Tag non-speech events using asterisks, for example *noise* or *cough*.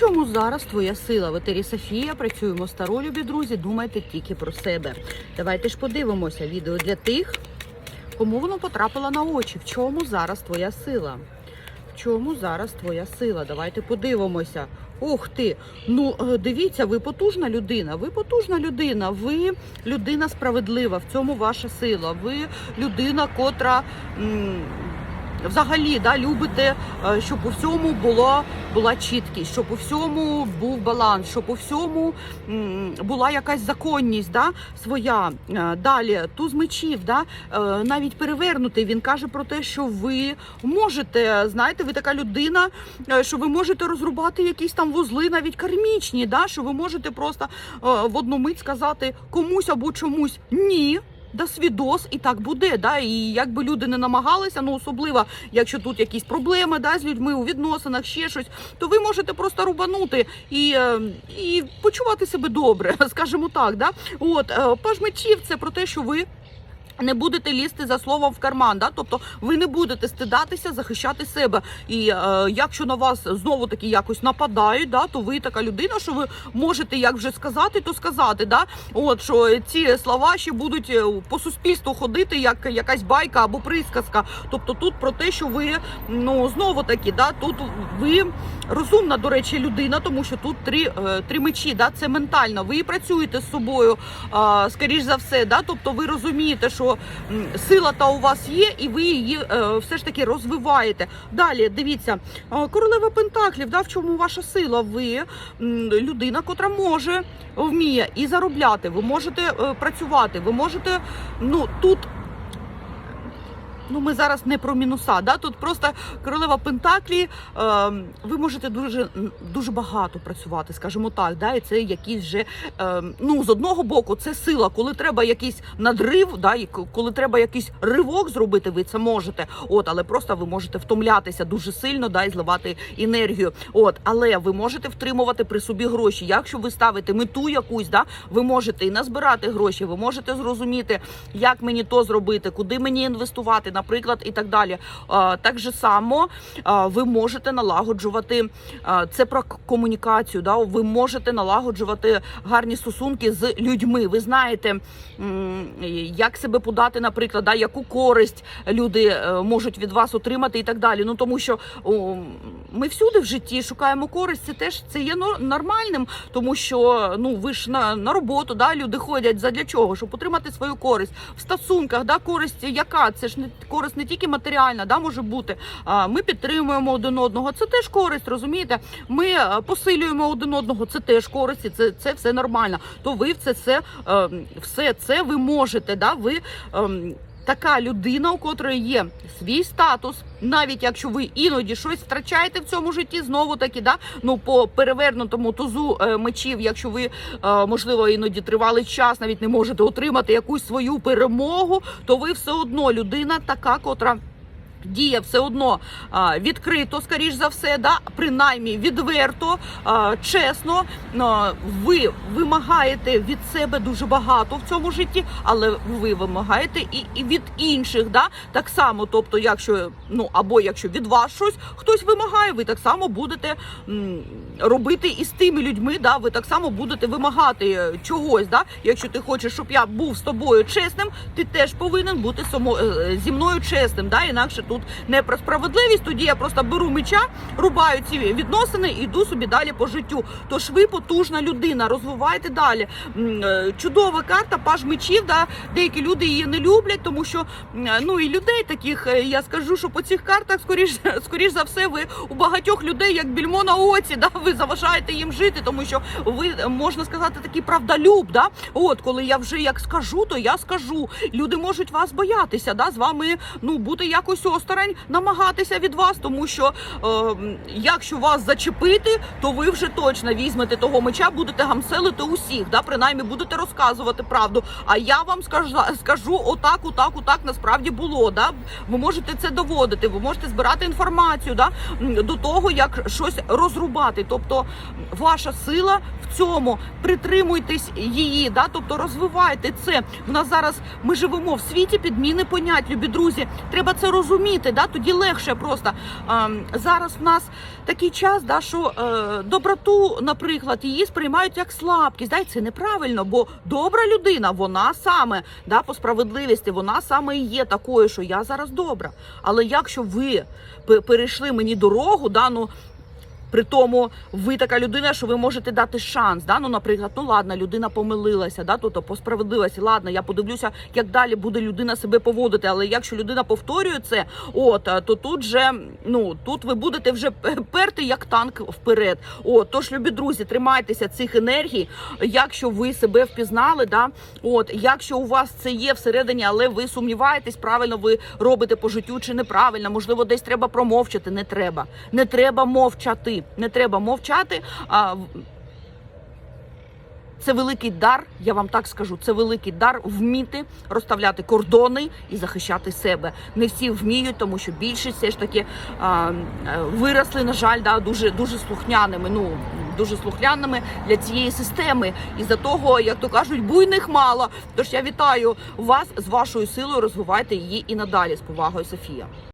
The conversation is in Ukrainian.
чому зараз твоя сила? В етері Софія працюємо з Таро, любі друзі. Думайте тільки про себе. Давайте ж подивимося відео для тих, кому воно потрапило на очі. В чому зараз твоя сила? В чому зараз твоя сила? Давайте подивимося. Ух ти! Ну е, дивіться, ви потужна людина. Ви потужна людина. Ви людина справедлива. В цьому ваша сила. Ви людина, котра. м, Взагалі, да, любите, е, щоб у всьому було, була чіткість, щоб у всьому був баланс, щоб у всьому була якась законність да, своя. Е, Далі, туз мечів, да, е, навіть перевернутий, він каже про те, що ви можете, знаєте, ви така людина, що ви можете розрубати якісь там вузли, навіть кармічні, да, що ви можете просто в одну мить сказати комусь або чомусь ні. Да свідос і так буде, да, і як би люди не намагалися, ну особливо, якщо тут якісь проблеми да, з людьми у відносинах, ще щось, то ви можете просто рубанути і, е, і почувати себе добре, *laughs* скажімо так. Да? От е, паж мечів це про те, що ви. Не будете лізти за словом в карман, да? тобто ви не будете стидатися, захищати себе. І е, якщо на вас знову таки якось нападають, да, то ви така людина, що ви можете як вже сказати, то сказати. Да? От що ці слова ще будуть е, по суспільству ходити, як якась байка або присказка. Тобто тут про те, що ви ну знову таки, да, тут ви розумна, до речі, людина, тому що тут три, е, три мечі, да, це ментально. Ви працюєте з собою, е, скоріш за все, да, тобто ви розумієте, що сила та у вас є, і ви її е, все ж таки розвиваєте. Далі дивіться, е, королева Пентаклів, да, в чому ваша сила? Ви людина, котра може, вміє і заробляти. Ви можете е, працювати, ви можете ну тут. Ну, ми зараз не про мінуса, да? тут просто королева Пентаклі. Е, ви можете дуже дуже багато працювати, скажімо так. Да? І це якісь вже е, ну з одного боку, це сила. Коли треба якийсь надрив, да? і коли треба якийсь ривок зробити, ви це можете. От, але просто ви можете втомлятися дуже сильно, да, і зливати енергію. От, але ви можете втримувати при собі гроші. Якщо ви ставите мету якусь, да, ви можете і назбирати гроші, ви можете зрозуміти, як мені то зробити, куди мені інвестувати, наприклад, і так далі. Так же само ви можете налагоджувати це про комунікацію. Да? Ви можете налагоджувати гарні стосунки з людьми. Ви знаєте, як себе подати, наприклад, да? яку користь люди е, можуть від вас отримати, і так далі. Ну тому що ми всюди в житті шукаємо користь. Це теж це є нор- нормальним, тому що ну ви ж на, на роботу, да, люди ходять задля чого? Щоб отримати свою користь в стосунках. Да, користь яка? Це ж не користь не тільки матеріальна, да, може бути. А ми підтримуємо один одного. Це теж користь, розумієте? Ми е, посилюємо один одного. Це теж користь, і це, це все нормально. То ви в це все, е, все це ви можете. Да, ви ем, така людина, у котрої є свій статус, навіть якщо ви іноді щось втрачаєте в цьому житті, знову таки, да, ну по перевернутому тузу е, мечів, якщо ви е, можливо іноді тривалий час навіть не можете отримати якусь свою перемогу, то ви все одно людина така, котра. Діє все одно а, відкрито, скоріш за все, да принаймні відверто, а, чесно. А, ви вимагаєте від себе дуже багато в цьому житті, але ви вимагаєте і, і від інших. Да? Так само, тобто, якщо ну або якщо від вас щось хтось вимагає, ви так само будете м, робити і з тими людьми. Да? Ви так само будете вимагати чогось. Да? Якщо ти хочеш, щоб я був з тобою чесним, ти теж повинен бути само, е, зі мною чесним. Да? Інакше тут не про справедливість. Тоді я просто беру меча, рубаю ці відносини і йду собі далі по життю. Тож ви потужна людина, розвивайте далі. Е, Чудова карта, паж мечів. Да? Деякі люди її не люблять, тому що е, ну і людей таких е, я скажу, що по цих картах скоріш, *laughs* скоріш за все, ви у багатьох людей як більмо на оці, да? ви заважаєте їм жити, тому що ви можна сказати такий правдолюб. Да? От коли я вже як скажу, то я скажу. Люди можуть вас боятися, да? з вами ну бути якось осторонь, намагатися від вас, тому що е, якщо вас зачепити, то ви вже точно візьмете того меча, будете гамселити усіх, да? принаймні будете розказувати правду. А я вам скажу, скажу отак, отак, отак насправді було. Да? Ви можете це доводити, ви можете збирати інформацію да? до того, як щось розрубати. Тобто ваша сила в цьому притримуйтесь її, да? тобто розвивайте це. У нас зараз ми живемо в світі підміни понять, любі друзі. Треба це розуміти. Розумієте, да, тоді легше просто. Ем, зараз в нас такий час, да, що е, доброту, наприклад, її сприймають як слабкість. Да, і це неправильно, бо добра людина, вона саме да, по справедливості, вона саме і є такою, що я зараз добра. Але якщо ви перейшли мені дорогу, да, ну, при тому ви така людина, що ви можете дати шанс. Да? Ну, наприклад, ну ладно, людина помилилася, да? тобто по справедливості, ладно, я подивлюся, як далі буде людина себе поводити. Але якщо людина повторює це, от то тут же ну тут ви будете вже перти як танк вперед. От, тож, любі друзі, тримайтеся цих енергій. Якщо ви себе впізнали, да? от якщо у вас це є всередині, але ви сумніваєтесь, правильно ви робите по життю чи неправильно, можливо, десь треба промовчати. Не треба. Не треба мовчати. Не треба мовчати. А, це великий дар, я вам так скажу. Це великий дар вміти розставляти кордони і захищати себе. Не всі вміють, тому що більшість все ж таки е, виросли, на жаль, да, дуже дуже слухняними. Ну дуже слухняними для цієї системи. І за того, як то кажуть, буйних мало. Тож я вітаю вас з вашою силою. Розвивайте її і надалі з повагою, Софія.